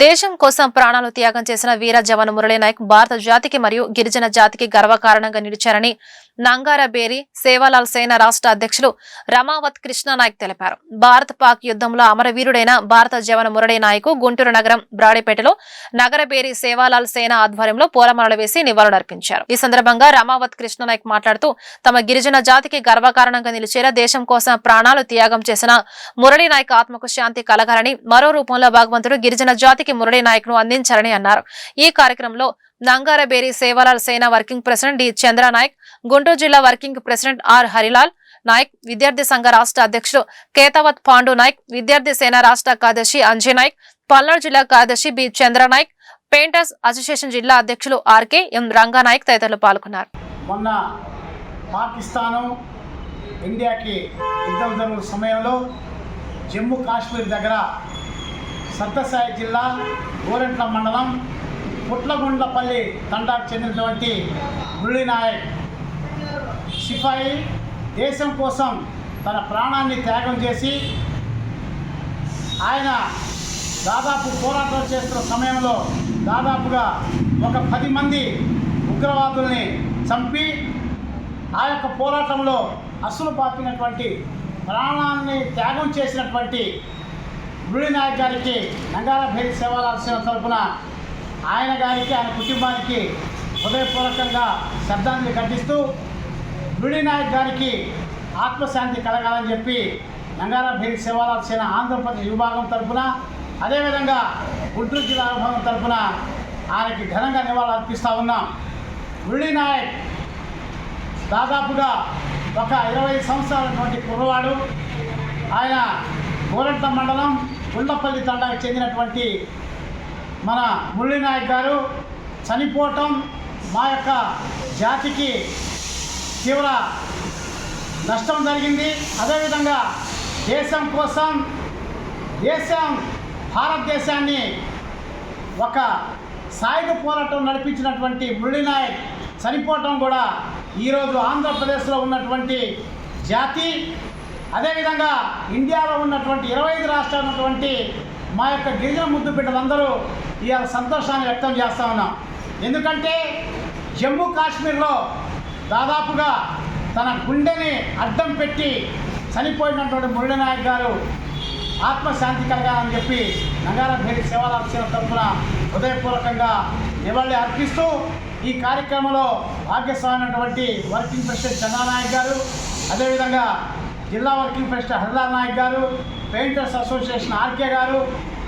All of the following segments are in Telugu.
దేశం కోసం ప్రాణాలు త్యాగం చేసిన వీర జవన్ మురళీ నాయక్ భారత జాతికి మరియు గిరిజన జాతికి గర్వకారణంగా నిలిచారని నంగారబేరి సేవాలాల్ సేన రాష్ట్ర అధ్యక్షులు రమావత్ కృష్ణానాయక్ తెలిపారు. భారత్ పాక్ యుద్ధంలో అమరవీరుడైన భారత జవన్ మురళీ నాయక్ గుంటూరు నగరం బ్రాడేపేటలో నగరబేరి సేవాలాల్ సేన ఆధ్వర్యంలో పూలమాలలు వేసి నివాళులర్పించారు ఈ సందర్భంగా రమావత్ కృష్ణనాయక్ మాట్లాడుతూ తమ గిరిజన జాతికి గర్వకారణంగా నిలిచేలా దేశం కోసం ప్రాణాలు త్యాగం చేసిన మురళీ నాయక్ ఆత్మకు శాంతి కలగాలని మరో రూపంలో భగవంతుడు గిరిజన జాతి మురళీ నాయక్ను అందించారని అన్నారు. ఈ కార్యక్రమంలో Nangarabheri Sevalal Sena working president D Chandra Naik Guntur జిల్లా working president R Harilal Naik విద్యార్థి సంఘ రాష్ట్ర అధ్యక్షుడు కేతావత్ పాండు నాయక్ విద్యార్థి సేన రాష్ట్ర కార్యదర్శి అంజయ్ నాయక్ పల్నాడు జిల్లా కార్యదర్శి B Chandra Naik painters association జిల్లా అధ్యక్షులు ఆర్కే ఎం రంగానాయక్ తదితరులు పాల్గొన్నారు. మొన్న పాకిస్తాను ఇండియాకి యుద్ధం జరుగుతున్న సమయంలో జమ్మూ కాశ్మీర్ దగ్గర సత్యసాయి జిల్లా గోరెంట్ల మండలం పుట్లగుండ్లపల్లి తండాకు చెందినటువంటి మురళీనాయక్. సిపాయి దేశం కోసం తన ప్రాణాన్ని త్యాగం చేసి ఆయన దాదాపు పోరాటం చేస్తున్న సమయంలో దాదాపుగా ఒక పది మంది ఉగ్రవాదుల్ని చంపి ఆ యొక్క పోరాటంలో అసలు పాపినటువంటి ప్రాణాన్ని త్యాగం చేసినటువంటి మురళీ నాయక్ గారికి నంగాల భేరి సేవల సేవ తరపున ఆయన గారికి ఆయన కుటుంబానికి హృదయపూర్వకంగా శ్రద్ధాంజలి ఘటిస్తూ మురళీ నాయక్ గారికి ఆత్మశాంతి కలగాలని చెప్పి నంగాల భేరి సేవల సేన ఆంధ్రప్రదేశ్ విభాగం తరపున అదేవిధంగా గుంటూరు జిల్లా విభాగం తరపున ఆయనకి ఘనంగా నివాళులు అర్పిస్తూ ఉన్నాం. మురళీ నాయక్ దాదాపుగా ఒక ఇరవై సంవత్సరాలటువంటి కుర్రవాడు. ఆయన గోరంట మండలం గుండ్లపల్లి తండాకు చెందినటువంటి మన మురళీనాయక్ గారు చనిపోవటం మా యొక్క జాతికి తీవ్ర నష్టం జరిగింది. అదేవిధంగా దేశం కోసం దేశం భారతదేశాన్ని ఒక సాయుధ పోరాటం నడిపించినటువంటి మురళీనాయక్ చనిపోవటం కూడా ఈరోజు ఆంధ్రప్రదేశ్లో ఉన్నటువంటి జాతి. అదేవిధంగా ఇండియాలో ఉన్నటువంటి ఇరవై ఐదు రాష్ట్రాలు ఉన్నటువంటి మా యొక్క గిరిజన ముద్దు బిడ్డలందరూ ఇవాళ సంతోషాన్ని వ్యక్తం చేస్తూ ఉన్నాం. ఎందుకంటే జమ్మూ కాశ్మీర్లో దాదాపుగా తన గుండెని అడ్డం పెట్టి చనిపోయినటువంటి మురళీనాయక్ గారు ఆత్మశాంతి కలగాలని చెప్పి నంగారభేరి సేవాలక్షణ తరఫున హృదయపూర్వకంగా నివాళి అర్పిస్తూ ఈ కార్యక్రమంలో భాగ్యస్వామైనటువంటి వర్కింగ్ ప్రెసిడెంట్ చంద్రనాయక్ గారు అదేవిధంగా జిల్లా వర్కింగ్ ప్రెసిడెంట్ హరిలాల్ నాయక్ గారు పెయింటర్స్ అసోసియేషన్ ఆర్కే గారు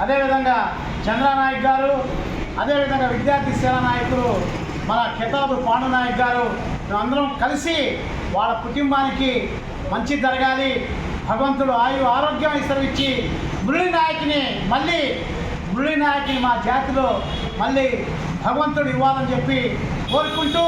అదేవిధంగా చంద్రనాయక్ గారు అదేవిధంగా విద్యార్థి సేన నాయకులు మన కితాబు పాండు నాయక్ గారు అందరం కలిసి వాళ్ళ కుటుంబానికి మంచి జరగాలి భగవంతుడు ఆయు ఆరోగ్యం విస్తరించి మురళీ నాయక్ని మళ్ళీ మురళీ నాయక్ని మా జాతిలో మళ్ళీ భగవంతుడు ఇవ్వాలని చెప్పి కోరుకుంటూ